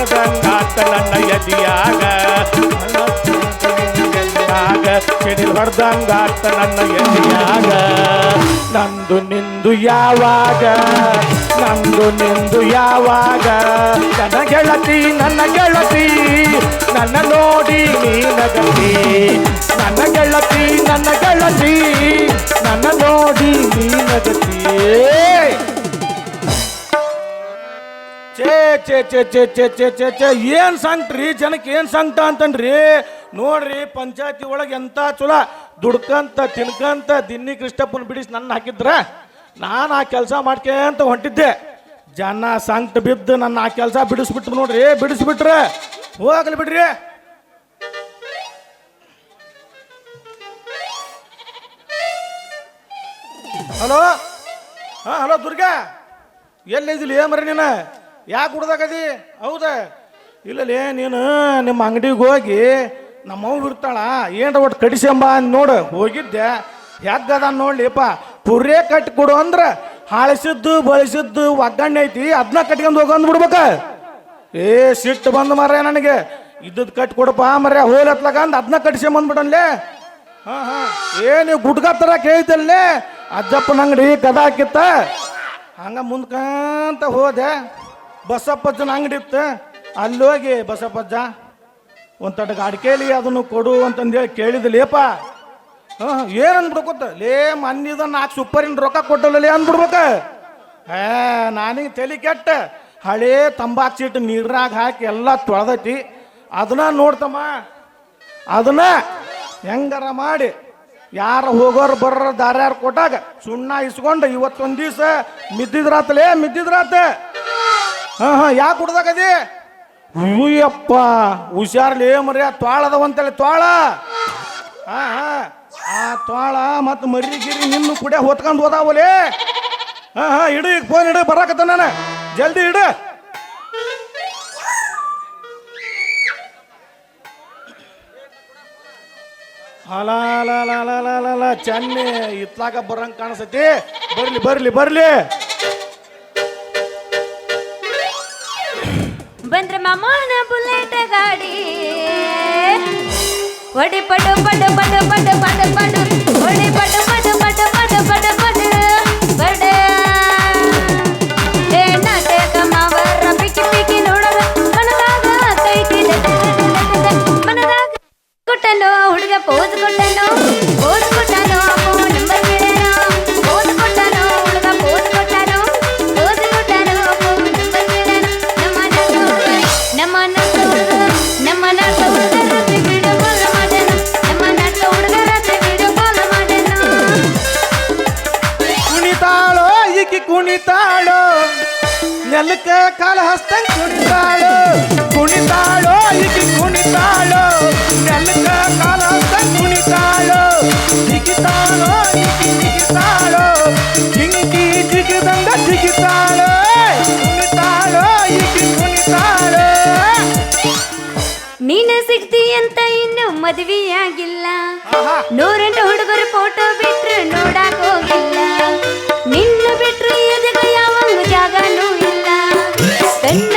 ಹೊಡೆದಂಗಾತ ನನ್ನ ಎದಿಯಾಗ ಸಿಡಿಲ್ ನಂದು ನಿಂದು ಯಾವಾಗ? ನಂದು ನಿಂದು ಯಾವಾಗ? ನನ್ನ ಗೆಳತಿ ನನ್ನ ಗೆಳತಿ ನನ್ನ ನೋಡಿ ನೀ ನಗತಿ ನನ್ನ ಗೆಳತಿ ನನ್ನ ಗೆಳತಿ ನನ್ನ ನೋಡಿ ನೀ ನಗತಿ ಚೇ ಚೇ ಚೇ ಚೇ ಚೇ ಚೇ ಚೇ ಚೇ ಏನ್ ಸಂಕ್ಟ್ರಿ ಜನಕ್ಕೆ ಏನ್ ಸಂಕಟ ಅಂತನ್ರಿ? ನೋಡ್ರಿ, ಪಂಚಾಯತಿ ಒಳಗೆ ಎಂತ ಚಲೋ? ದುಡ್ಕಂತ, ತಿನ್ಕಂತ, ದಿನ್ನಿ ಕೃಷ್ಣಪ್ಪನ ಬಿಡಿಸಿ ನನ್ನ ಹಾಕಿದ್ರ? ನಾನು ಆ ಕೆಲಸ ಮಾಡ್ಕೇಂತ ಹೊಂಟಿದ್ದೆ. ಜನ ಸಂಕಟ ಬಿದ್ದು ನನ್ನ ಆ ಕೆಲಸ ಬಿಡಿಸ್ಬಿಟ್ರು ನೋಡ್ರಿ, ಬಿಡಿಸ್ಬಿಟ್ರೆ. ಹೋಗ್ಲಿ ಬಿಡ್ರಿ. ಹಲೋ? ಹಾ, ಹಲೋ ದುರ್ಗಾ? ಎಲ್ಲಿದ್ದಿಲ್ಲ ಮರ ನೀನು? ಯಾಕೆ ಹುಡ್ದಾಗದಿ? ಹೌದಾ? ಇಲ್ಲಲೇ ನೀನು ನಿಮ್ಮ ಅಂಗಡಿಗೆ ಹೋಗಿ ನಮ್ಮವ್ ಇರ್ತಾಳ? ಏನ್ರ ಒಟ್ಟು ಕಡಿಸಂಬ ಅಂದ್ ನೋಡು. ಹೋಗಿದ್ದೆ. ಹೆಗ್ಗದ ನೋಡ್ಲಿಪ್ಪ. ಪುರೇ ಕಟ್ಟಿ ಕೊಡು ಅಂದ್ರೆ ಹಾಳಿಸಿದ್ದು, ಬಳಸಿದ್ದು ಒಗ್ಗಣ್ಣೆ ಐತಿ. ಅದನ್ನ ಕಟ್ಕೊಂಡು ಹೋಗಂದ್ ಬಿಡ್ಬೇಕ. ಏ, ಸಿಟ್ಟು ಬಂದು ಮರ ನನಗೆ. ಇದ್ದದ್ ಕಟ್ ಕೊಡಪ್ಪ ಮರ್ಯ ಹೋಲ್ ಹತ್ಲಾಗ ಅಂದ್ ಅದನ್ನ ಕಟ್ಸ್ಕೊಂಬಂದ್ಬಿಡನ್ಲೇ ಹಾ ಹಾ. ಏ, ನೀವು ಗುಡ್ಗ ತರ ಕೇಳ್ತಲ್ಲೇ? ಅಜ್ಜಪ್ಪನ ಅಂಗಡಿ ಕದ ಹಾಕಿತ್ತ? ಹಂಗ ಮುಂದ್ಕಂತ ಹೋದೆ. ಬಸಪ್ಪಜ್ಜನ ಅಂಗಡಿ ಇತ್ತು. ಅಲ್ಲಿ ಹೋಗಿ ಬಸಪ್ಪಜ್ಜ, ಒಂದು ತಟಕ ಅಡಿಕೆಲಿ ಅದನ್ನು ಕೊಡು ಅಂತಂದೇಳಿ ಕೇಳಿದ್ಲೇಪ ಹಾಂ ಏನು ಅಂದ್ಬಿಡ್ಕೊತ ಲೇ, ಮನ್ನಿದ ನಾಲ್ಕು ಸೂಪರಿನ ರೊಕ್ಕ ಕೊಟ್ಟಲ್ಲೇ ಅಂದ್ಬಿಡ್ಬೇಕ. ಹೇ, ನಾನೀಗ ತಲೆ ಕೆಟ್ಟ. ಹಳೆ ತಂಬಾಕು ಚೀಟ್ ನೀರಾಗ ಹಾಕಿ ಎಲ್ಲ ತೊಳೆದೈತಿ. ಅದನ್ನ ನೋಡ್ತಮ್ಮ. ಅದನ್ನ ಹೆಂಗಾರ ಮಾಡಿ. ಯಾರು ಹೋಗೋರು ಬರ್ರ ದಾರ್ಯಾರು ಕೊಟ್ಟಾಗ ಸುಣ್ಣ ಇಸ್ಕೊಂಡು ಇವತ್ತೊಂದು ದಿವಸ ಮಿದ್ದಿದ್ರಾತಲೇ, ಮಿದ್ದಿದ್ರಾತ. ಹಾ ಹಾ ಯಾಕೆ ಹುಡ್ದಾಗದಿ ಅಯ್ಯಪ್ಪ ಹುಷಾರ್ಲಿ ಮರಿ ಆ ತ್ವಾಳ ಅದಾವಂತೇಳಿ ತ್ವಾಳ ಹಾ ಹಾ ಆ ತ್ವಾಳ ಮತ್ತು ಮರಿ ಗಿರಿ ನಿನ್ನ ಕುಡಿಯ ಹೊತ್ಕೊಂಡು ಹೋದಾವಲೇ ಹಾ ಹಾ ಇಡು ಈಗ ಫೋನ್ ಇಡು ಬರಾಕತ್ತ ನಾನು ಜಲ್ದಿ ಇಡು ಅಲ ಚೆನ್ನಿ ಇತ್ಲಾಗ ಬರಂಗ್ ಕಾಣಿಸ್ತೈತಿ ಬರ್ಲಿ ಬರ್ಲಿ ಬರ್ಲಿ ಮಾಮನ ಬುಲೆಟ್ ಗಾಡಿ. ಒಡಿ ಪಡು ಪಡು ಪಡು ಪಡು ಪಡು ಪಡು. ಮದುವೆಯಾಗಿಲ್ಲ. ನೂರೆಂಟು ಹುಡುಗರು ಫೋಟೋ ಬಿಟ್ರು ನೋಡಕ್ ಹೋಗಿಲ್ಲ. ನಿನ್ನ ಬಿಟ್ರು ಎದಗ ಯಾವ ಜಾಗನೂ ಇಲ್ಲ. ಕಣ್ಣ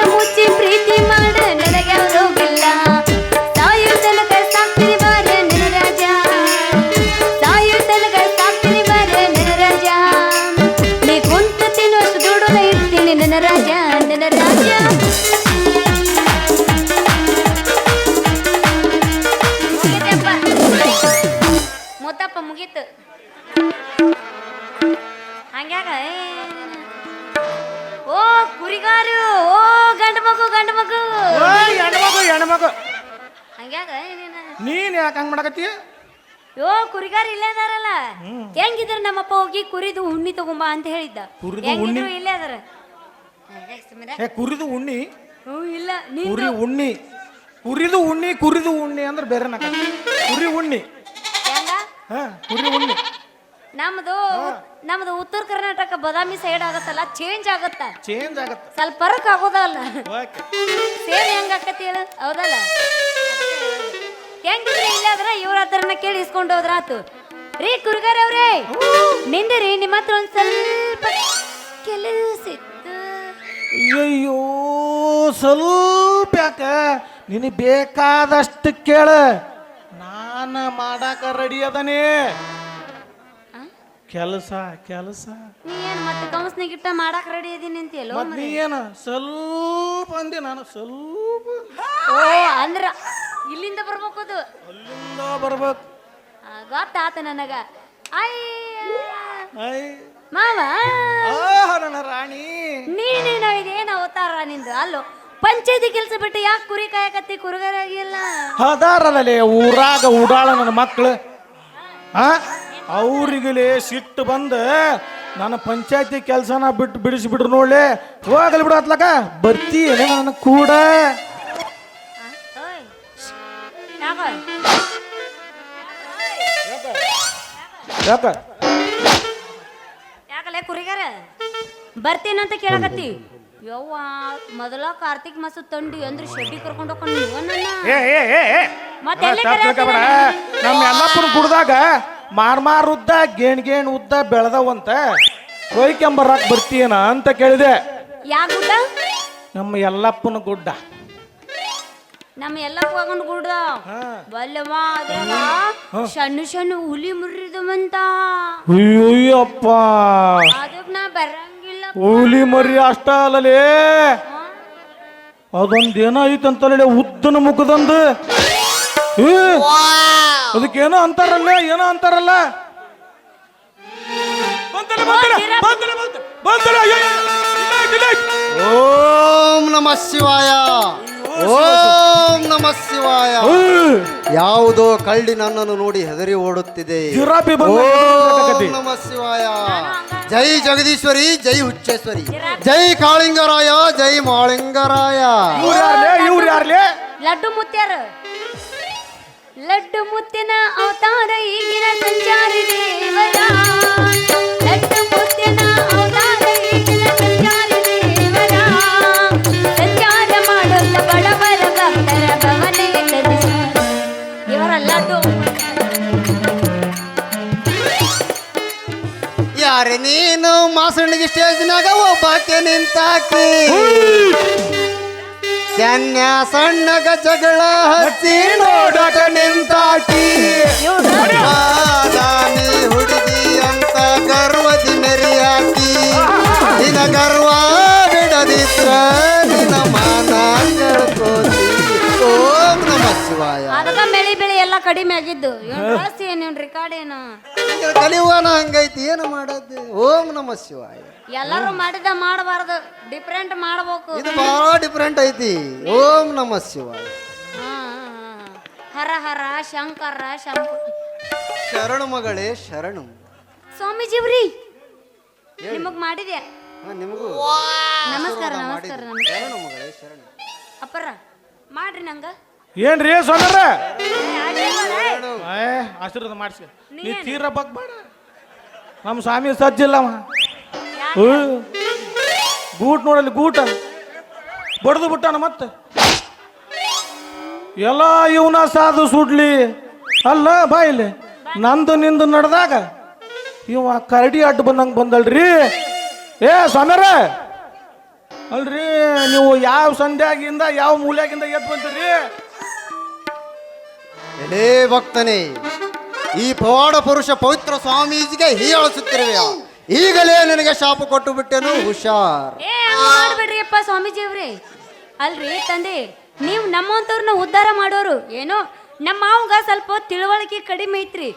ನೀನು? ನೀನ್ ಯಾಕೆ ಹಂಗ್ ಮಾಡಕತ್ತಿ ಯೋ ಕುರಿಗಾರ ಇಲ್ಲೇ ಅದಾರಲ್ಲ. ಹೆಂಗಿದ್ರ ನಮ್ಮಪ್ಪ ಹೋಗಿ ಕುರಿದು ಉಣ್ಣಿ ತಗೊಂಬಾ ಅಂತ ಹೇಳಿದ್ದ. ಕುರಿದು ಹೆಂಗಿದ್ರು ಉಣ್ಣಿ? ಇಲ್ಲೇ ಅದಾರ. ಏ, ಸುಮ್ನಿರ. ಏ ಕುರಿದು ಉಣ್ಣಿ? ಹ್ಞೂ ಇಲ್ಲ ನೀನು ಕುರಿ ಉಣ್ಣಿ. ಕುರಿದು ಉಣ್ಣಿ ಕುರಿದು ಉಣ್ಣಿ ಅಂದ್ರೆ ಬೇರೆ ಕುರಿ ಉಣ್ಣಿ. ಹೆಂಗ? ಹಾ ಕುರಿ ಉಣ್ಣಿ. ನಮ್ದು ನಮ್ದು ಉತ್ತರ ಕರ್ನಾಟಕ ಬದಾಮಿ ಸೈಡ್ ಆಗತ್ತಲ್ಲ ಚೇಂಜ್ ಆಗತ್ತ. ಚೇಂಜ್ ಆಗತ್ತೆ. ಸ್ವಲ್ಪ ಫರಕ್ ಆಗೋದಲ್ಲ. ಓಕೆ ಸೇಮ್ ಹೆಂಗ್ ಆಕತಿ ಹೇಳು ಹೌದಲ್ಲ? ಹೆಂಗಿದ್ರೆ ಇಲ್ಲಾದ್ರ ಇವ್ರ ಹತ್ರನ ಕೇಳಿ ಇಸ್ಕೊಂಡು ಹೋದ್ರಾತು. ರೀ ಕುರುಗಾರವ್ರೆ ಅವ್ರೇ, ನಿಂದಿರಿ, ನಿಮ್ಮ ಹತ್ರ ಒಂದ್ ಸ್ವಲ್ಪ ಕೆಲಸ ಅಯ್ಯೋ ಸ್ವಲ್ಪ ಯಾಕ? ನಿನಗೆ ಬೇಕಾದಷ್ಟು ಕೇಳ. ನಾನು ಮಾಡಾಕ ರೆಡಿ ಅದನೇ. ಕೆಲಸ ಕೆಲಸ. ನೀ ಏನ್ ಮತ್ತೆ ಕಂಸ್ನಿಗಿಟ್ಟ ಮಾಡಾಕ ರೆಡಿ ಇದೀನಿ ಅಂತೀಯಲ್ಲೋ ಮತ್ ನೀ ಏನ ಸ್ವಲ್ಪ ಅಂದೆ ನಾನು ಸ್ವಲ್ಪ ಓ ಅಂದ್ರ ಇಲ್ಲಿಂದ ಬರ್ಬೇಕು ಅದು? ಅಲ್ಲಿಂದ ಬರ್ಬೇಕು. ಆ, ಗೊತ್ತಾತ ನನಗ. ಅಯ್ಯ ಐ. ಮಾವ. ಆಹಾ ನನ್ನ ರಾಣಿ. ನೀನೇನ ಇದೇನು ಅವತಾರ ನಿಂದು? ಅಲ್ಲೋ ಪಂಚಾಯತಿ ಕೆಲಸ ಬಿಟ್ಟು ಯಾಕೆ ಕುರಿ ಕಾಯಕತ್ತಿ ಕುರುಗರಾಗಿಲ್ಲ? ಹದಾರಲ್ಲೇ ಊರಾಗ ಉಡಾಳ ನನ್ನ ಮಕ್ಕಳು ಆ? ಅವ್ರಿಗಲೇ ಸಿಟ್ಟು ಬಂದ ನನ್ನ ಪಂಚಾಯತಿ ಕೆಲಸನ ಬಿಟ್ಟು ಬಿಡಿಸ್ಬಿಟ್ರು ನೋಡ್ಲೆ. ಹೋಗಲಿ ಬಿಡು ಅತ್ಲಕ ಬರ್ತಿ ನನ್ನ ಕೂಡ. ಓಯ್ ಯಾಕೋ? ಯಾಕ ಯಾಕಲೆ ಕುರಿಗಾರ? ಬರ್ತೀನಂತ ಕೇಳಕತ್ತಿ. ಯವ್ವ ಮೊದಲ ಕಾರ್ತಿಕ್ ಮಾಸ ತಂಡಿ ಅಂದ್ರೆ ಶೆಡ್ಡಿ ಕರ್ಕೊಂಡು ಹೋಗ್ಕೊಂಡು ನಮ್ಮ ಎಲ್ಲಪ್ಪನ ಕುಡ್ದಾಗ ಮಾರ್ ಮಾರ್ ಉದ್ದ ಗೇಣ್ ಗೇಣ್ ಉದ್ದ ಬೆಳೆದವಂತ. ಕೊಯ್ಕೆಂಬರಾಕ್ ಬರ್ತೀಯನ ಅಂತ ಕೇಳಿದೆ. ಯಾ ಗುಡ್ಡ? ನಮ್ಮ ಎಲ್ಲಪ್ಪನ ಗುಡ್ಡ. ನಮ್ಮ ಎಲ್ಲ ಹೋಗೊಂಡು ಗುಡ್ಡ. ಬಲ್ಲವ ಅದ್ರಾಗ ಸಣ್ಣ ಸಣ್ಣ ಹುಲಿ ಮುರಿದವಂತ ಅಯ್ಯಪ್ಪ ಅದಕ್ ನಾ ಬರಂಗಿಲ್ಲ ಹುಲಿ ಮರಿ ಅಷ್ಟ ಅಲ್ಲಲೇ. ಅದೊಂದು ಏನೋ ಐತಂತಲೇ ಉದ್ದನ ಮುಖದಂದು. ಏ, ಅದಕ್ಕೇನೋ ಅಂತಾರಲ್ಲ ಏನೋ ಅಂತಾರಲ್ಲ. ಇಲ್ಲ, ಇಲ್ಲ. ಓಂ ನಮಃ ಶಿವಾಯ. ಓಂ ನಮಃ ಶಿವಾಯ. ಯಾವುದೋ ಕಳ್ಳಿ ನನ್ನನ್ನು ನೋಡಿ ಹೆದರಿ ಓಡುತ್ತಿದೆ. ಓಂ ನಮಃ ಶಿವಾಯ. ಜೈ ಜಗದೀಶ್ವರಿ ಜೈ ಹುಚ್ಚೇಶ್ವರಿ. ಜೈ ಕಾಳಿಂಗರಾಯ ಜೈ ಮಾಳಿಂಗರಾಯ. ಇವ್ರು ಯಾರ್ಲೇ ಇವ್ರು ಯಾರ್ಲೇ? ಲಡ್ಡು ಮುತ್ಯಾರ. ಲಡ್ಡು ಮುತ್ತಿನ ಅವತಾರ ಈಗಿನ ಸಂಚಾರಿ ದೇವರ. ಲಡ್ಡು ಮುತ್ತಿನ ಅವತಾರ ಈಗಿನ ಸಂಚಾರಿ ದೇವರ. ಸಂಚಾರ ಮಾಡುತ್ತ ಬಡವರ ಭಕ್ತರ ಭವನೆ ಇವರ ಲಡ್ಡು. ಯಾರೇ ನೀನು ಮಾಸಣ್ಣಿಗೆ ಸ್ಟೇಜ್ನಾಗ ಒಬ್ಬಾಕೆ ನಿಂತಾಕಿ? ಸಣ್ಣ ಗಜಗಳ ಹಸಿ ನೋಡಕ ನಿಂತಾಕಿ ಮಾದಾನಿ ಹುಡುಗಿ ಅಂತ ಗರ್ವದಿ ಮೆರಿಯಾಕಿ. ನಿನ ಗರ್ವ ಬಿಡದಿದ್ರ ನಿನ ಮಾನ ಕಳ್ಕೋತಿ. ಓಂ ನಮ ಶಿವಾಯ. ಕಡಿಮೆ ಆಗಿದ್ದು. ಇವ್ನ ಏನು ಏನ್ ರೆಕಾರ್ಡ್ ಏನು? ಕಲಿವಾನ ಹಂಗೈತಿ ಏನು ಮಾಡೋದು? ಓಂ ನಮಃ ಶಿವಾಯ. ಎಲ್ಲರೂ ಮಾಡಿದ ಮಾಡಬಾರ್ದು ಡಿಫ್ರೆಂಟ್ ಮಾಡ್ಬೇಕು. ಇದು ಬಹಳ ಡಿಫ್ರೆಂಟ್ ಐತಿ. ಓಂ ನಮಃ ಶಿವಾಯ. ಹಾ, ಹಾ, ಹಾ. ಹರ ಹರ ಶಂಕರ ಶಂಕರ ಶರಣು ಮಗಳೇ ಶರಣು. ಸ್ವಾಮೀಜಿವ್ರಿ ನಿಮಗ್ ಮಾಡಿದೆ. ಹಾ, ನಿಮಗೂ. ನಮಸ್ಕಾರ ನಮಸ್ಕಾರ ನಮಸ್ಕಾರ. ಶರಣು ಮಗಳೇ ಶರಣು. ಅಪ್ಪರ ಮಾಡ್ರಿ ನಂಗ. ಏನ್ರಿ ಸೊಂದ್ರ ಏ, ಆಶೀರ್ವಾದ, ಮಾಡಿಸಿ. ನೀ ತೀರ ಬೇಡ. ನಮ್ಮ ಸ್ವಾಮಿ ಸಜ್ಜಿಲ್ಲವ ಯಾಕೆ? ಗೂಟ್ ನೋಡಲ್ಲಿ ಗೂಟ. ಬಡ್ದು ಬಿಟ್ಟಾನ ಮತ್ತೆ? ಎಲ್ಲ ಇವನ ಸಾಧು ಸುಡ್ಲಿ. ಅಲ್ಲ ಬಾಯಿಲಿ ನಂದು ನಿಂದು ನಡೆದಾಗ ಇವ ಕರಡಿ ಅಡ್ಡ ಬಂದಂಗೆ ಬಂದಲ್ರಿ. ಏ ಸ್ವಾಮ್ಯಾರ ಅಲ್ರಿ ನೀವು ಯಾವ ಸಂಧ್ಯಾಗಿಂದ ಯಾವ ಮೂಲ್ಯಾಗಿಂದ ಎದ್ದು ಬಂದಿರಿ? ಎಲೇ ಭಕ್ತನೇ ಈ ಪವಾಡ ಪುರುಷ ಪವಿತ್ರ ಸ್ವಾಮೀಜಿಗೆ ಹೀಯಾಳಿಸುತ್ತಿರುವೆಯ ಈಗಲೇ ನಿನಗೆ ಶಾಪ ಕೊಟ್ಟು ಬಿಟ್ಟೆನು ಹುಷಾರ್. ಏ ಹಂಗ್ ಮಾಡ್ಬೇಡ್ರಿ ಅಪ್ಪ ಸ್ವಾಮೀಜಿಯವ್ರಿ. ಅಲ್ರಿ ತಂದೆ ನೀವು ನಮ್ಮಂತವ್ರನ್ನ ಉದ್ಧಾರ ಮಾಡೋರು ಏನೋ ನಮ್ಮ ಮಾವಂಗ ಸ್ವಲ್ಪ ತಿಳುವಳಿಕೆ ಕಡಿಮೆ ಐತ್ರಿ.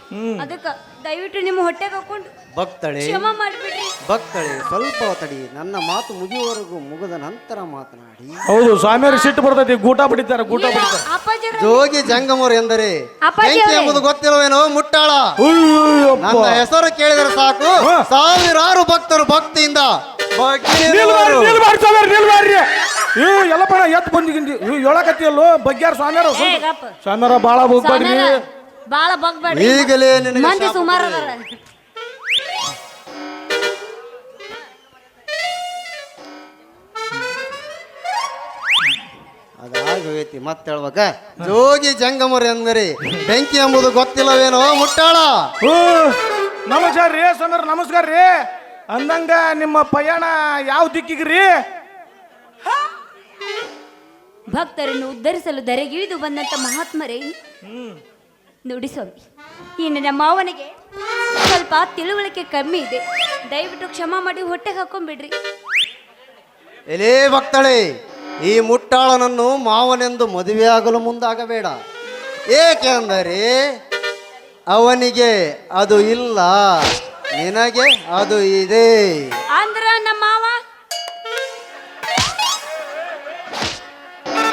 ಅದಕ್ಕ ದಯವಿಟ್ಟು ನಿಮ್ಮ ಹೊಟ್ಟೆಗೆ ಹಾಕೊಂಡು ಭಕ್ತಳೆ ಕ್ಷಮ ಮಾಡ್ಬಿಡ್ರಿ. ಭಕ್ತಳೆ ಸ್ವಲ್ಪ ತಡಿ ನನ್ನ ಮಾತು ಮುಗಿಯುವವರೆಗೂ ಮುಗಿದ ನಂತರ ಮಾತನಾಡಿ. ಹೌದು ಸ್ವಾಮಿಯವ್ರಿಗೆ ಸಿಟ್ಟು ಬರ್ತೈತಿ ಗೂಟ ಬಿಡಿತಾರೆ ಗೂಟ ಬಿಡಿತಾರೆ. ಅಪ್ಪಾಜಿ ಜೋಗಿ ಜಂಗಮರು ಎಂದರೆ ಅಪ್ಪಾಜಿ ಬೆಂಕಿ ಅವರೇ. ಎಂಬುದು ಗೊತ್ತಿಲ್ಲವೇನೋ ಮುಟ್ಟಾಳ. ಅಯ್ಯಯ್ಯಪ್ಪ. ನನ್ನ ಹೆಸರು ಕೇಳಿದರೆ ಸಾಕು. ಹ. ಸಾವಿರಾರು ಭಕ್ತರು ಭಕ್ತಿಯಿಂದ ಭಕ್ತಿ ನಿಲ್ಬಾರ್ರಿ, ನಿಲ್ಬಾರ್ರಿ ಸ್ವಾಮಿಯವ್ರು, ನಿಲ್ಬಾರ್ರಿ. ಇವ್ ಎಲ್ಲಪ್ಪಣ ಎತ್ ಬಂದಿಗಿಂದಿ ಇವ್ ಹೇಳಕತ್ತಿಯಲ್ಲೋ ಬಗ್ಗ್ಯಾರ ಸ್ವಾಮಿಯವ್ರ. ಏ ಗಪ್ಪ. ಸ್ವಾಮಿಯವ್ರ ಬಾಳ ಹೋಗ್ಬೇಡ್ರಿ ಬಾಳ ಬಗ್ಬೇಡಿ ಈಗಲೇ ನಿನಗೆ ಮಂದಿ ಶಾಪ ಸುಮಾರು ಕೊಡುವೆ. ಅದಾರ. ಅದಾಗಿ ಹೋಯ್ತಿ ಮತ್ತೆ ಹೇಳ್ಬೇಕ? ಜೋಗಿ ಜಂಗಮರಿ ಅಂದ್ರಿ ಬೆಂಕಿ ಎಂಬುದು ಗೊತ್ತಿಲ್ಲವೇನೋ ಮುಟ್ಟಾಳ? ಹ್ಞೂ ನಮಸ್ಕಾರ ರೀ ಸಮೀರ್ ನಮಸ್ಕಾರ ರೀ. ಅಂದಂಗ ನಿಮ್ಮ ಪಯಣ ಯಾವ ದಿಕ್ಕಿಗ್ರಿ ಭಕ್ತರನ್ನು ಉದ್ಧರಿಸಲು ಧರೆಗಿಳಿದು ಬಂದಂತ ಮಹಾತ್ಮರೇ. ಹ್ಮ್. ನೋಡಿ ಸ್ವಾಮಿ. ಈ ನನ್ನ ಮಾವನಿಗೆ ಸ್ವಲ್ಪ ತಿಳುವಳಿಕೆ ಕಮ್ಮಿ ಇದೆ. ದಯವಿಟ್ಟು ಕ್ಷಮ ಮಾಡಿ ಹೊಟ್ಟೆಗೆ ಹಾಕೊಂಡ್ಬಿಡ್ರಿ ಎಲೇ ಭಕ್ತಳೆ ಈ ಮುಟ್ಟಾಳನನ್ನು ಮಾವನೆಂದು ಮದುವೆಯಾಗಲು ಮುಂದಾಗಬೇಡ. ಏಕೆಂದರೆ ಅವನಿಗೆ ಅದು ಇಲ್ಲ ನಿನಗೆ ಅದು ಇದೆ. ಅಂದ್ರ ನಮ್ಮ ಮಾವ.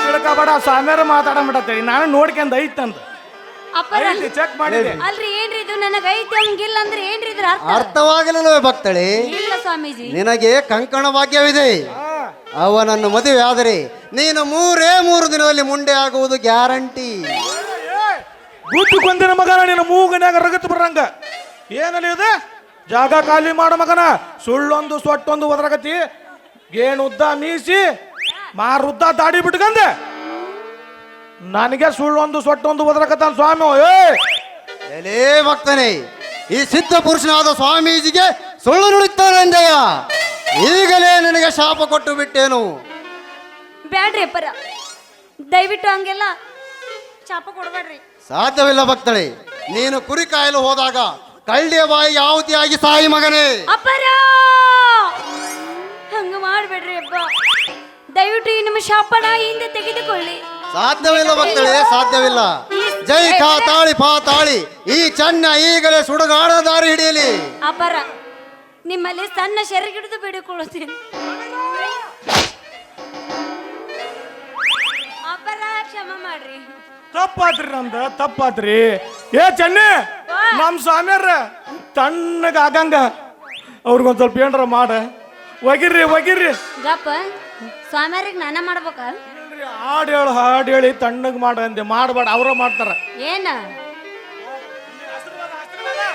ತಿಳ್ಕೊಬೇಡ ಮಾತಾಡ ಮಾತಾಡಂಬಿಡತ್ತೇಳಿ ನಾನು ನೋಡ್ಕೊಂಡ್ ಐತಂತ. ಅಪ್ಪರ ಐತಿ ಚೆಕ್ ಮಾಡಿದೆ. ಅಲ್ರಿ ಏನ್ರಿ ಇದು? ನನಗೆ ಐತಿ ಹಂಗಿಲ್ಲ ಅಂದ್ರೆ ಏನ್ರಿ ಇದ್ರ ಅರ್ಥ? ಅರ್ಥವಾಗಲಿಲ್ಲವೇ ಭಕ್ತಳೆ. ಇಲ್ಲ ಸ್ವಾಮೀಜಿ. ನಿನಗೆ ಕಂಕಣ ಭಾಗ್ಯವಿದೆ. ಅವನನ್ನು ಮದುವೆ ಆದರೆ ನೀನು ಮೂರೇ ಮೂರು ದಿನದಲ್ಲಿ ಮುಂಡೆ ಆಗುವುದು ಗ್ಯಾರಂಟಿ. ಬುದ್ಧಿ ಕೊಂದಿನ ಮಗನ ನಿನ್ನ ಮೂಗನ್ಯಾಗ ರಗತ್ ಬರಂಗ. ಏನಲ್ಲಿ ಇದು? ಜಾಗ ಖಾಲಿ ಮಾಡ ಮಗನ. ಸುಳ್ಳೊಂದು ಸೊಟ್ಟೊಂದು ಒದರಗತಿ. ಗೇಣು ಉದ್ದ ಮೀಸಿ ಮಾರುದ್ದ ದಾಡಿ ಬಿಟ್ಕಂದೆ. ನನಗೆ ಸುಳ್ಳೊಂದು ಸೊಟ್ಟೊಂದು ಒದರಕತ್ತಾನ ಸ್ವಾಮಿ ಏ! ಎಲೇ ಭಕ್ತನೇ ಈ ಸಿದ್ಧ ಪುರುಷನಾದ ಸ್ವಾಮೀಜಿಗೆ ಸುಳ್ಳು ನುಡಿತಾನೆಂದೆಯ ಈಗಲೇ ನಿನಗೆ ಶಾಪ ಕೊಟ್ಟು ಬಿಟ್ಟೇನು? ಬ್ಯಾಡ್ರಿ ಅಪ್ಪರ. ದಯವಿಟ್ಟು ಹಂಗೆಲ್ಲ ಶಾಪ ಕೊಡಬೇಡ್ರಿ. ಸಾಧ್ಯವಿಲ್ಲ ಭಕ್ತಳೆ ನೀನು ಕುರಿ ಕಾಯಲು ಹೋದಾಗ ಕಳ್ಳಿಯ ಬಾಯಿ ಆಹುತಿಯಾಗಿ ಸಾಯಿ ಮಗನೇ? ಅಪ್ಪರ! ಹಂಗ ಮಾಡಬೇಡ್ರಿ ಅಪ್ಪ. ದಯವಿಟ್ಟು ಈ ನಿಮ್ಮ ಶಾಪನ ಹಿಂದೆ ತೆಗೆದುಕೊಳ್ಳಿ. ಸಾಧ್ಯವಿಲ್ಲ ಭಕ್ತಳೆ ಸಾಧ್ಯವಿಲ್ಲ. ಜೈ ಖಾ ತಾಳಿ ಫಾ ತಾಳಿ ಈ ಚೆನ್ನ ಈಗಲೇ ಸುಡುಗಾಡ ದಾರಿ ಹಿಡಿಯಲಿ. ಅಪರ ನಿಮ್ಮಲ್ಲಿ ಸಣ್ಣ ಶೆರಗಿಡಿದು ಬೇಡಿಕೊಳ್ಳುತ್ತೀನಿ. ಅಪರ ಕ್ಷಮ ಮಾಡ್ರಿ. ತಪ್ಪಾತ್ರಿ ನಮ್ದು ತಪ್ಪಾತ್ರಿ ಏ ಚೆನ್ನೆ ನಮ್ಮ ಸ್ವಾಮಿಯರ ತಣ್ಣಗ ಆಗಂಗ. ಅವ್ರಿಗೊಂದ್ ಸ್ವಲ್ಪ ಏನ್ರ ಮಾಡ. ಒಗಿರ್ರಿ ಒಗಿರ್ರಿ. ಗಪ್ಪ ಸ್ವಾಮಿಯರಿಗೆ ನಾನ ಮಾಡ್ಬೇಕ? ಹಾಡ್ ಹೇಳು ಹಾಡು ಹೇಳಿ ತಣ್ಣಗ್ ಮಾಡ್ರಿ ಅಂದೆ. ಮಾಡ್ಬೇಡ ಅವ್ರ ಮಾಡ್ತಾರ. ಏನ?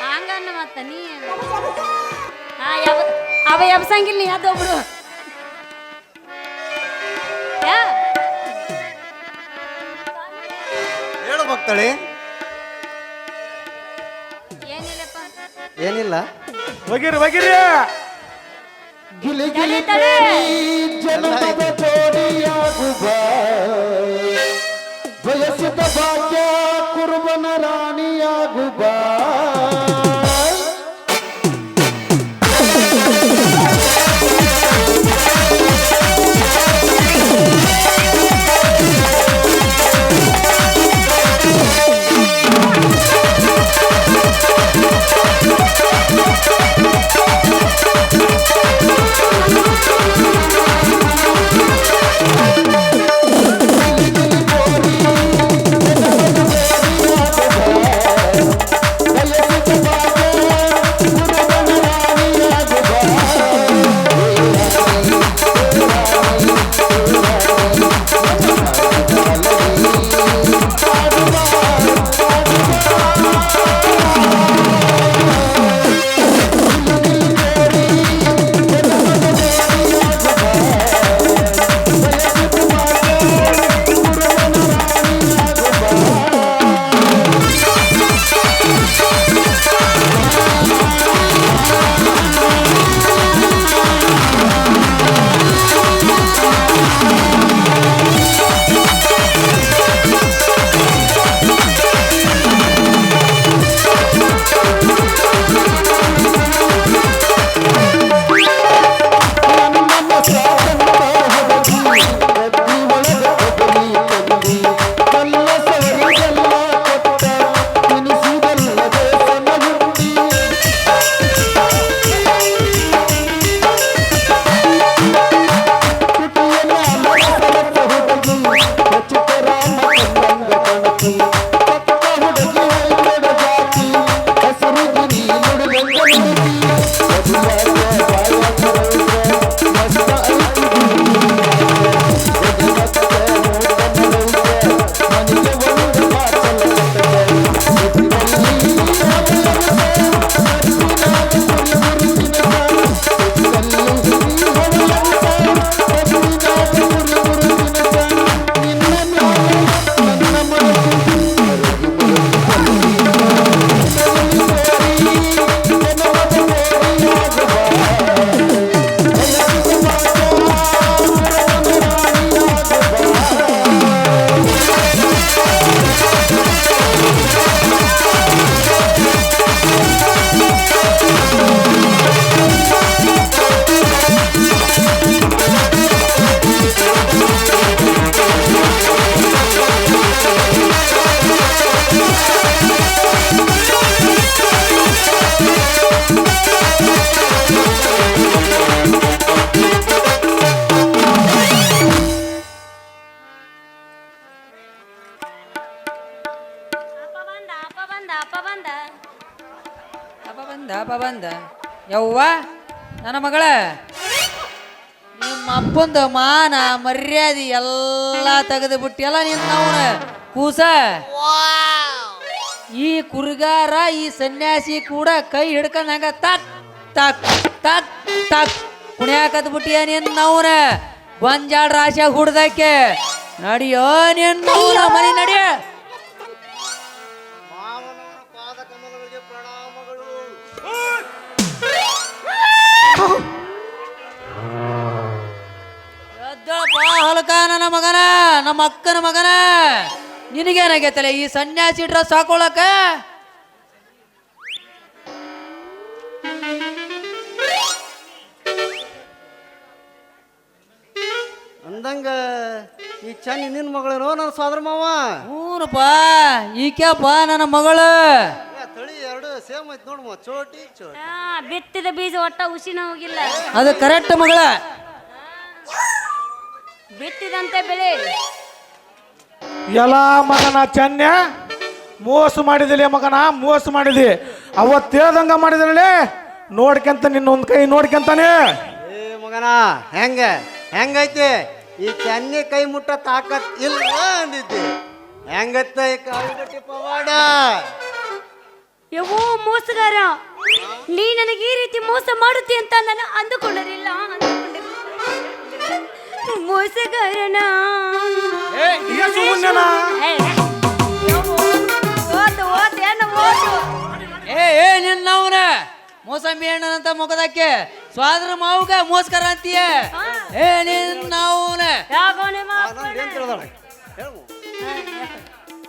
ಹಂಗನ್ನ ಮತ್ತ ನೀ ಹಾ ಯಾವ ಅವ ಎಬ್ಸಂಗಿಲ್ಲ ನೀ ಅದೊಬ್ರು ಹೇಳು ಭಕ್ತಳಿ. ಏನಿಲ್ಲಪ್ಪ. ಏನಿಲ್ಲ. ಒಗಿರಿ ಒಗಿರಿ ಗಿಲಿ ಗಿಲಿ ಎಲ್ಲ ಆಯ್ತು. ಬಯಸಿದ ನಿಮ್ಮ ಮಾನ ಮರ್ಯಾದೆ ಎಲ್ಲ ತೆಗೆದು ಬಿಟ್ಟಿಯಲ್ಲ ನಿನ್ನವನ. ಕೂಸ. ಈ ಕುರುಗಾರ ಈ ಸನ್ಯಾಸಿ ಕೂಡ ಕೈ ಹಿಡ್ಕೊಂಡ್ ಹಂಗ ತಕ್ ತಕ್ ತಕ್ ತಕ್ ಕುಣಿಯಾಕತ್ ಬಿಟ್ಟಿಯ ನಿನ್ನವನ. ಗೊಂಜಾಳ ರಾಶಿಯಾಗ ಹುಡ್ದಕ್ಕೆ. ನಡಿಯೋ ನಿನ್ನ ಮನೆ ನಡಿಯ. ಮಗನ ನಮ್ಮ ಅಕ್ಕನ ಮಗನ ನಿನಗೇನಾಗೈತಲ್ಲ ಈ ಸನ್ಯಾಸಿ ಡ್ರೆಸ್ ಹಾಕೊಳಕ ಅಂದಂಗ ಈ ಚೆನ್ನ ನಿನ್ನ ಮಗಳೇನೋ ನನ್ನ ಸೋದರ ಮಾವ? ಹ್ಞೂನಪ್ಪ ಈಕ್ಯಪ್ಪ ನನ್ನ ಮಗಳು. ಏ, ತಳಿ ಎರಡು ಸೇಮ್ ಐತಿ ಚೋಟಿ ಬಿತ್ತಿದ ಬೀಜ ಒಟ್ಟ ಉಸಿನ ಹೋಗಿಲ್ಲ. ಅದು ಕರೆಕ್ಟ್ ಮಗಳ. ಬಿತ್ತಿದಂತೆ ಬೆಳೆ. ಎಲ್ಲ ಮಗನ ಚನ್ಯ ಮೋಸ ಮಾಡಿದಿಲ್ಲ ಮಗನ ಮೋಸ ಮಾಡಿದಿ. ಅವತ್ತು ಹೇಳ್ದಂಗ ಮಾಡಿದ್ರಲ್ಲೇ ನೋಡ್ಕೊಂತ ನಿನ್ನ ಒಂದು ಕೈ ನೋಡ್ಕೊಂತಾನೆ. ಏ ಮಗನ ಹೆಂಗ? ಹೆಂಗೈತಿ? ಈ ಚೆನ್ನಿ ಕೈ ಮುಟ್ಟ ತಾಕತ್ ಇಲ್ಲ ಅಂದಿದ್ದೆ? ಹೆಂಗತ್ತ ಈ ಕಾಲುಗಟ್ಟಿ ಪವಾಡ? ಯವೋ ಮೋಸಗಾರ ನೀ ನನಗೆ ಈ ರೀತಿ ಮೋಸ ಮಾಡುತ್ತಿ ಅಂತ ನಾನು ಅಂದುಕೊಂಡಿರಲಿಲ್ಲ ಅಂದುಕೊಂಡಿರಲಿಲ್ಲ. ಮೋಸಗಾರನ ಏ ಏ ನಿನ್ನ ಅವನ ಮೋಸಂಬಿ ಅಣ್ಣನಂತ ಮುಖದಕ್ಕೆ ಸ್ವಾದ್ರ ಮಾವುಗ ಮೋಸ್ಕರ ಅಂತೀಯ? ಏ ನಿನ್ನ ಅವನ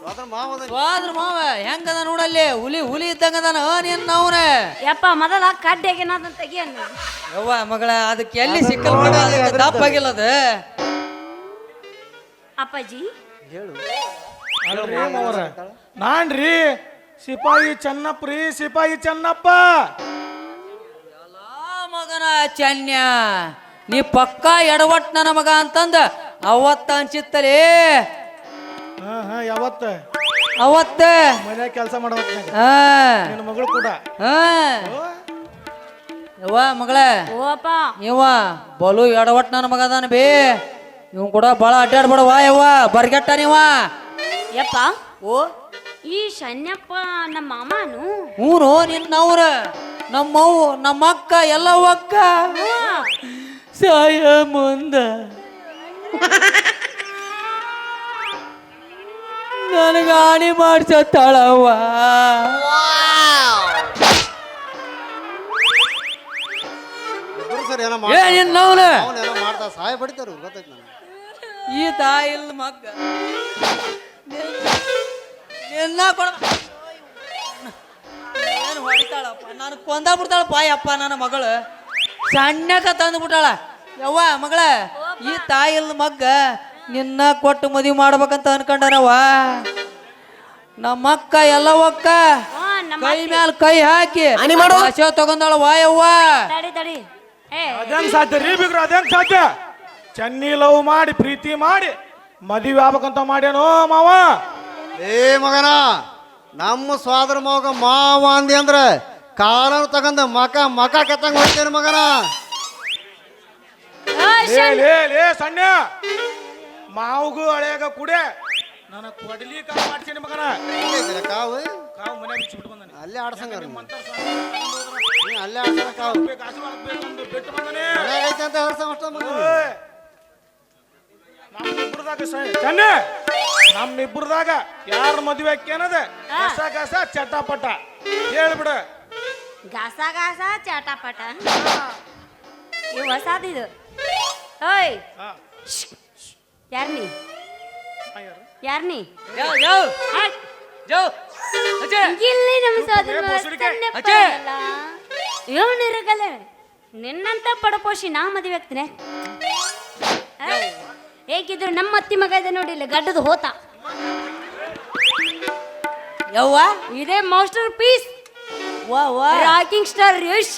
ಸ್ವಾದ್ರ ಮಾವ ಹೆಂಗದ ನೋಡಲ್ಲಿ ಹುಲಿ ಹುಲಿ ಇದ್ದಂಗದಾನ ನಿನ್ನ ಅವನ. ಯಪ್ಪ ಮೊದಲ ಕಡ್ಡೆಗೆ ಏನಾದ್ರು ತೆಗಿಯನ್ನ ಯವ್ವ ಮಗಳ ಅದಕ್ಕೆ ಎಲ್ಲಿ ಸಿಕ್ಕಲ್ ಬಿಡ ಅದಕ್ಕೆ ದಪ್ಪಾಗಿಲ್ಲ ಅದು. ಅಪ್ಪಾಜಿ? ಹೇಳು. ನಾನ್ರಿ ಸಿಪಾಯಿ ಚೆನ್ನಪ್ಪ ರೀ ಸಿಪಾಯಿ ಚೆನ್ನಪ್ಪ. ಮಗನ ಚನ್ಯ ನೀ ಪಕ್ಕ ಎಡವಟ್ ನನ್ನ ಮಗ ಅಂತಂದ ಅವತ್ತ ಅನ್ಸಿತ್ತಲೇ. ಹಾ ಹಾ ಯಾವತ್ತ? ಅವತ್ತ. ಮನ್ಯಾಗ ಕೆಲಸ ಮಾಡೋದ್ನಾಗ ಹಾ. ನಿನ್ನ ಮಗಳು ಕೂಡ. ಹಾ. ಯವ್ವ? ಮಗಳ. ಓಪ್ಪ ಇವ ಬಲು ಎಡವಟ್ ನನ್ನ ಮಗ ಅದಾನ ಬೇ. ಇವ್ ಕೂಡ ಬಾಳ ಅಡ್ಡಾಡ್ಬೇಡವ ಯವ್ವ. ಬರ್ಗೆಟ್ಟ ನೀವ. ಯಪ್ಪ. ಓ. ಈ ಶನ್ಯಪ್ಪ ನಮ್ಮ ಮಾಮನು? ಹ್ಞೂ ನಿನ್ನವ್ರ. ನಮ್ಮವ್ವ ನಮ್ಮ ಅಕ್ಕ ಎಲ್ಲ ಅಕ್ಕ ಸಾಯ ಮುಂದ. ನನಗ ಹಾನಿ ಮಾಡ್ಸತ್ತಾಳವ್ವ ಇಬ್ರು ಸರಿ ಏನೋ ಏ ನಿನ್ನವ್ನ ಅವನೇನೋ ಮಾಡ್ತಾ ಸಹಾಯ ಪಡಿತಾರ ಗೊತ್ತೈತಿ ನನಗೆ. ಈ ತಾಯಿಲ್ ಮಗ್ಗ. ನಿನ್ನ ಕೊಡ ಏನು ಹೊಡಿತಾಳಪ್ಪ? ನಾನು ಕೊಂದ ಬಿಡ್ತಾಳಪ್ಪ ಯಪ್ಪ ನನ್ನ ಮಗಳು. ಸಣ್ಣಕ ತಂದು ಬಿಟ್ಟಾಳ. ಯವ್ವ ಮಗಳ ಈ ತಾಯಿಲ್ ಮಗ್ಗ. ನಿನ್ನ ಕೊಟ್ಟು ಮದುವೆ ಮಾಡ್ಬೇಕಂತ ಅನ್ಕೊಂಡನವ ನಮ್ಮಕ್ಕ ಎಲ್ಲವಕ್ಕ ಕೈ ಮ್ಯಾಲ ಕೈ ಹಾಕಿ. ಆಶೆ ತಗೊಂಡಾಳ ವಾ ಯವ್ವ ತಡಿ ತಡಿ. ಏ ಅದೇಂಗ್ ಸಾಧ್ಯ ರೀ ಬಿಗ್ರು ಅದೇಂಗ್ ಸಾಧ್ಯ. ಚೆನ್ನಿ ಲವ್ ಮಾಡಿ ಪ್ರೀತಿ ಮಾಡಿ ಮದುವೆ ಆಗ್ಬೇಕಂತ ಮಾಡ್ಯಾನೋ ಮಾವ? ಏ ಮಗನ ನಮ್ಮ ಸ್ವಾದರ ಮಗ ಮಾವ ಅಂದಿ ಅಂದ್ರೆ ಕಾಲನು ತಗೊಂಡ ಮಕ ಮಕ ಕೆತ್ತಂಗ್ ಹೋಗ್ತೇನೆ ಮಗನ. ಆ, ಲೇ ಲೇ ಲೇ ಸಣ್ಣ. ಮಾವುಗೂ ಹಳೆಯಾಗ ಕುಡೆ. ನನಗೆ ಕೊಡಲಿ ಕಾವು ಮಾಡ್ಸೀನಿ ಮಗನ. ಕಾವು? ಕಾವು ಮನೆ ಬಿಟ್ಟು ಬಂದಾನೆ. ಅಲ್ಲೇ ಆಡ್ಸಂಗಾರ ನೀ. ಅಲ್ಲೇ ಆಡ್ಸಂಗ ಕಾವು. ಬೇಕು, ಬೇಕಂದು ಬಿಟ್ಟು ಬಂದನೆ. ಮನ್ಯಾಗೈತೆ ಅಂತ ಹೇಳ್ಸ ಅಷ್ಟ. ನಮ್ಮಿಬ್ರದಾಗ ಸ- ಚೆನ್ನ. ನಮ್ಮಿಬ್ರದಾಗ ಯಾರ ಮದುವೆ ಆಕ್ಕೇನದ? ಕಸ ಕಸ ಚಟಪಟ. ಹೇಳ್ಬಿಡ. ಗಾಸ ಗಾಸ ಚಾಟಪಟ. ಇವು ಹೊಸಾದಿದು ಓಯ್. ಹಾ. ಯಾರ್ ನೀ? ಹಾ, ಯಾರು? ಯಾರ್ ನೀ? ಜೋ ಜೋ ಹಾಯ್. ಜೋ ಅಜ್ಜೆ. ಇಲ್ಲಿ ನಮ್ಮ ಸೋದರ. ನಿನ್ನಂತ ಪಡಪೋಷಿ ನಾ ಮದುವೆ ಆಗ್ತೀನಿ. ಆ? ಹೇಗಿದ್ರು ನಮ್ಮ ಅತ್ತಿ ಮಗ ಇದೆ ನೋಡಿ ಇಲ್ಲಿ ಗಡ್ಡದ ಹೋತ. ಯವ್ವ. ಇದೇ ಮಾಸ್ಟರ್ ಪೀಸ್. ವಾ ವಾ. ರಾಕಿಂಗ್ ಸ್ಟಾರ್ ಯಶ್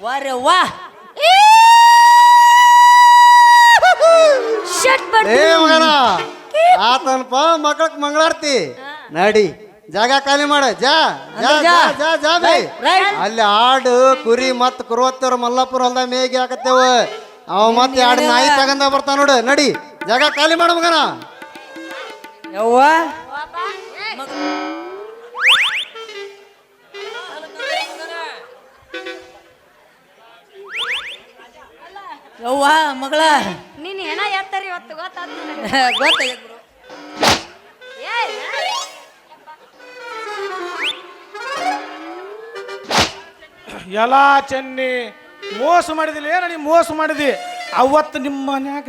ವಾ ರೇ ವಾ. ಶಟ್ ಏ ಮಗನ ಆತನಪ್ಪ ಮಕ್ಕಳಕ್ ಮಂಗಳಾರ್ತಿ. ನಡಿ ಜಾಗ ಖಾಲಿ ಮಾಡ. ಜಾ ಜಾ ಜಾ. ಬೇ. ಅಲ್ಲಿ ಆಡು ಕುರಿ ಮತ್ ಕುರುವತ್ತವ್ರ ಮಲ್ಲಾಪುರ ಹೊಲ್ದಾಗ ಮೇಗಿ ಹಾಕತ್ತೇವ. ಅವ ಮತ್ ಎರಡು ನಾಯಿ ತಗಂದ ಬರ್ತಾನ ನೋಡು. ನಡಿ ಜಾಗ ಖಾಲಿ ಮಾಡ ಮಗನ. ಯವ್ವ. ಯವ್ವ ಮಗಳ. ನೀನ್ ಏನ ಎತ್ತರಿ ಇವತ್ತು? ಗೊತ್ತಾಗ್ತದೆ ಗೊತ್ತಾಗೈತ್ ಬಿಡು. ಎಲ್ಲ ಚೆನ್ನಿ ಮೋಸ ಮಾಡಿದಿಲ್ಲ. ಏನ ನೀ ಮೋಸ ಮಾಡಿದಿ? ಅವತ್ತು ನಿಮ್ಮ ಮನ್ಯಾಗ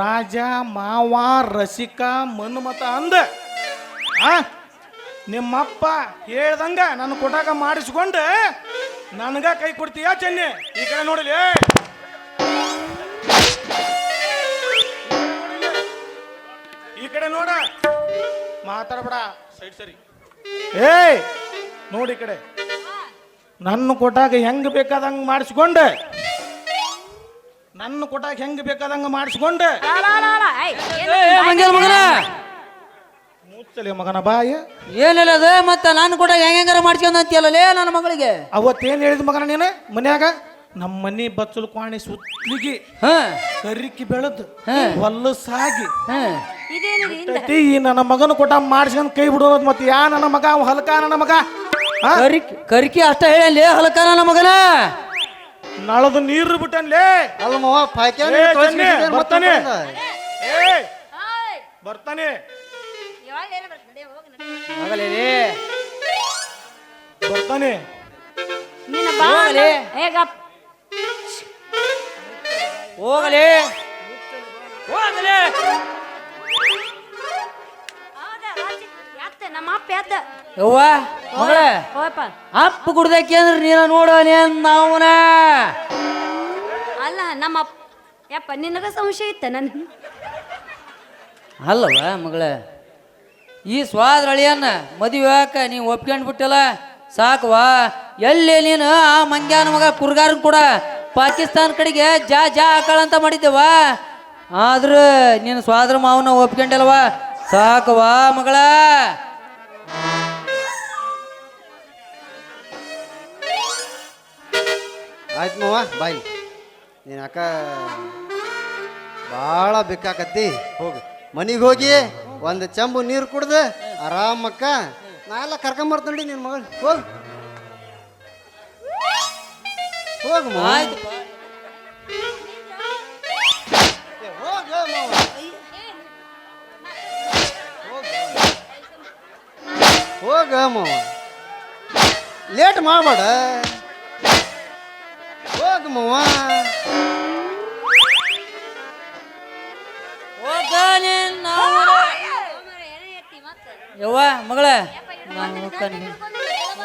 ರಾಜ ಮಾವ ರಸಿಕ ಮನ್ಮತ ಅಂದ. ಆ ನಿಮ್ಮಪ್ಪ ಹೇಳ್ದಂಗ ನನ್ನ ಕೊಟ್ಟಾಗ ಮಾಡಿಸ್ಕೊಂಡು ನನಗ ಕೈ ಕೊಡ್ತೀಯಾ ಚೆನ್ನಿ? ಈ ಕಡೆ ನೋಡಿಲಿ ಕಡೆ ನೋಡ. ಮಾತಾಡಬೇಡ. ಸೈಡ್ ಸರಿ. ಏಯ್ ನೋಡಿ ಕಡೆ. ನನ್ನ ಕೊಟ್ಟಾಗ ಹೆಂಗ್ ಬೇಕಾದಂಗ ಮಾಡಿಸ್ಕೊಂಡೆ? ನನ್ನ ಕೊಟ್ಟಾಗ ಹೆಂಗ್ ಬೇಕಾದಂಗ ಮಾಡಿಸ್ಕೊಂಡೆ? ಏ, ಏ, ಮುಚ್ಚಲಿ ಮಗನ. ಬಾಯ. ಏನಿಲ್ಲ ಅದು ಮತ್ತ ನಾನು ಕೂಡ ಹೆಂಗಾರ ಮಾಡ್ಸ್ಕೊಂಡ್ ಅಂತೀಯಲ್ಲೇ ನನ್ನ ಮಗಳಿಗೆ? ಅವತ್ತೇನ್ ಹೇಳಿದ ಮಗನ ನೀನು ಮನ್ಯಾಗ? ನಮ್ಮ ಮನಿ ಬಚ್ಚಲು ಕ್ವಾಣಿ ಸುತ್ತಲಿಗೆ ಹ. ಕರಿಕಿ ಬೆಳೆದು ಹೊಲ್ಲು ಹೊಲಸಾಗಿ ಹ. ಇದೇನಿದೆ ಹಿಂದ ಐತಿ, ಈ ನನ್ನ ಮಗನ ಕೊಟ್ಟ ಮಾಡಿಸ್ಕೊಂಡ್ ಕೈ ಬಿಡೋದು ಮತ್ತೆ ಯಾ ನನ್ನ ಮಗ ಅವ ಹಲ್ಕ ನನ್ನ ಮಗ? ಆ? ಕರಿಕಿ ಕರಿಕಿ ಅಷ್ಟ ಹೇಳಿ ಹಲಕ ನನ್ನ ಮಗನ? ನಳದು ನೀರು ಬಿಟ್ಟನ್ಲೇ ಅಲ್ಲ ಮವ ಏ, ಬರ್ತಾನೆ. ಏ ಬರ್ತಾನೆ. ಯಾವಾಗ ಏನ್ ಬರ್ತದೆ ಹೋಗ್ ನಡಿ. ಬರ್ತಾನೆ. ನಿನ್ನ ಬಾ ಹೋಗಲಿ. ಹೇಗಪ್ಪ ನಮ್ಮ ಅಪ್ಪ ಯಾತ್ತ ಯವ್ವ ಮಗಳ ಹೋಯಪ್ಪ ಅಪ್ಪ ಕುಡ್ದಕ್ಕೆ ಅಂದ್ರೆ ನೀನ ನೋಡ ನಾವನ ಅಲ್ಲ ನಮ್ಮ ಅಪ್ಪ ಯಪ್ಪ ನಿನಗ ಸಂಶಯ ಇತ್ತ ನನ್ ಅಲ್ಲವ ಮಗಳ ಈ ಸ್ವಾದ್ರಳಿಯನ್ನ ಮದುವೆ ಹಾಕ ನೀವು ಒಪ್ಕೊಂಡ್ ಬಿಟ್ಟಲ್ಲ ಸಾಕವಾ ಎಲ್ಲಿ ನೀನು ಆ ಮಂಗ್ಯಾನ ಮಗ ಕುರ್ಗಾರನ್ ಕೂಡ ಪಾಕಿಸ್ತಾನ ಕಡೆಗೆ ಜಾ ಜಾ ಹಾಕಳಂತ ಮಾಡಿದ್ದೆವ ಆದ್ರ ನಿನ್ನ ಸ್ವಾದ್ರ ಮಾವನ ಒಪ್ಕೊಂಡಲ್ವಾ ಸಾಕವಾ ಮಗಳ. ಆಯ್ತು ಮಾವ ಬಾಯ್. ನೀನು ಅಕ್ಕ ಭಾಳ ಬೇಕಾಕತ್ತಿ. ಹೋಗು. ಮನೆಗೆ ಹೋಗಿ ಒಂದು ಚಂಬು ನೀರು ಕುಡ್ದು ಆರಾಮಕ್ಕ ನಾ ಎಲ್ಲ ಕರ್ಕೊಂಬರ್ತೀನಿ ನಿನ್ನ ಮಗಳು. ಹೋಗು. ಹೋಗು ಆಯ್ತು. ಹೋಗ ಮವ ಲೇಟ್ ಮಾಡಬೇಡ. ಹೋಗ ಮವ ಯವ್ವ, ಮಗಳ. ನಾನು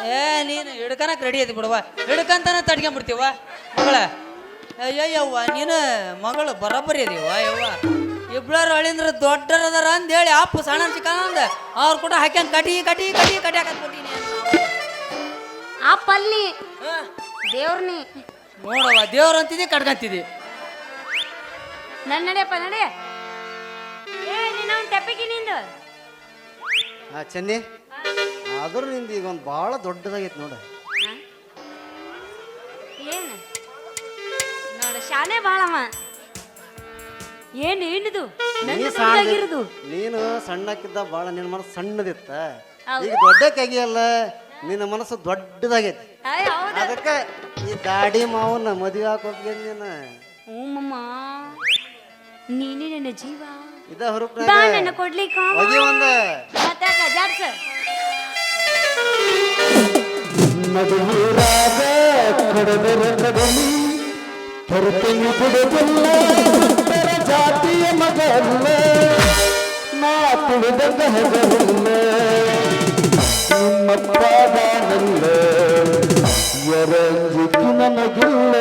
ಏ, ನೀನು ಹಿಡ್ಕನಕ್ ರೆಡಿ ಐತಿ ಬಿಡವ್ವ ಹಿಡ್ಕಂತಾನೆ ತಡ್ಕೊಂಬಿಡ್ತೀವ ಮಗಳ. ಅಯ್ಯಯ್ಯವ್ವ, ನೀನು ಮಗಳು ಬರೋಬ್ಬರಿ ಅದೀವ ಯವ್ವ. ಇಬ್ಳರು ಅಳಿಂದ್ರ ದೊಡ್ಡರದಾರ ಅಂದೇಳಿ ಅಪ್ಪ ಸಣ್ಣ ಚಿಕ್ಕಂದ ಅಂದ. ಅವ್ರು ಕೂಡ ಹಾಕ್ಯಂಡ್ ಕಟಿ ಕಟಿ ಕಟಿ ಕಟಿ ಹಾಕತ್ ಕೊಟ್ಟಿನಿ ಅಪ್ಪ ಅಲ್ಲಿ ದೇವ್ರನಿ. ನೋಡವ ದೇವ್ರ ಅಂತಿದಿ ಕಟ್ಕಂತಿದಿ. ನನ್ನ ನಡೆಯಪ್ಪ ನಡೆ. ಏ ನಿನ್ನ ಒಂದು ತೆಪ್ಪಿಗೆ ನಿಂದು. ಆ ಚೆನ್ನಿ ಆದ್ರೂ ನಿಂದ ಈಗ ಒಂದು ಭಾಳ ದೊಡ್ಡದಾಗೈತೆ ನೋಡ. ಆ? ಏನು? ನೋಡು ಶಾನೆ ಬಾಳಮ್ಮ ಏನು ಏನಿದು? ನನ್ನ ನೀ ಸಣ್ಣದಾಗಿರೋದು ನೀನು ಸಣ್ಣಕ್ಕಿದ್ದ ಬಾಳ ನಿನ್ನ ಮನಸ್ಸು ಸಣ್ಣದಿತ್ತ. ಈಗ ದೊಡ್ಡಕ್ಕಾಗಿಯಲ್ಲ ನಿನ್ನ ಮನಸ್ಸು ದೊಡ್ಡದಾಗೈತಿ. ಅದಕ್ಕೆ ಈ ದಾಡಿ ಮಾವನ್ನ ಮದುವೆ ಹಾಕೋದ್ಗೆ ನೀನು. ಹ್ಞೂಮಮ್ಮ ನೀನೇ ನನ್ನ ಜೀವ. ಇದ ಬಾ ಹುರುಪ್ನಾಗ ನನ್ನ ಕೊಡ್ಲಿಕ್ಕ ಒಂದ. ಮತ್ತಾಕ ಜಾಡ್ಸ ನಡುವೂರಾಗ ಕಡದರ ಕಡಲಿ ಹೊರತೆಂಗು ಬಿಡುದಿಲ್ಲ. ಕುಡಿದಂಗ ಹಗಲಿಲ್ಲ. ನಿಮ್ಮಪ್ಪ ನನಗಿಲ್ಲ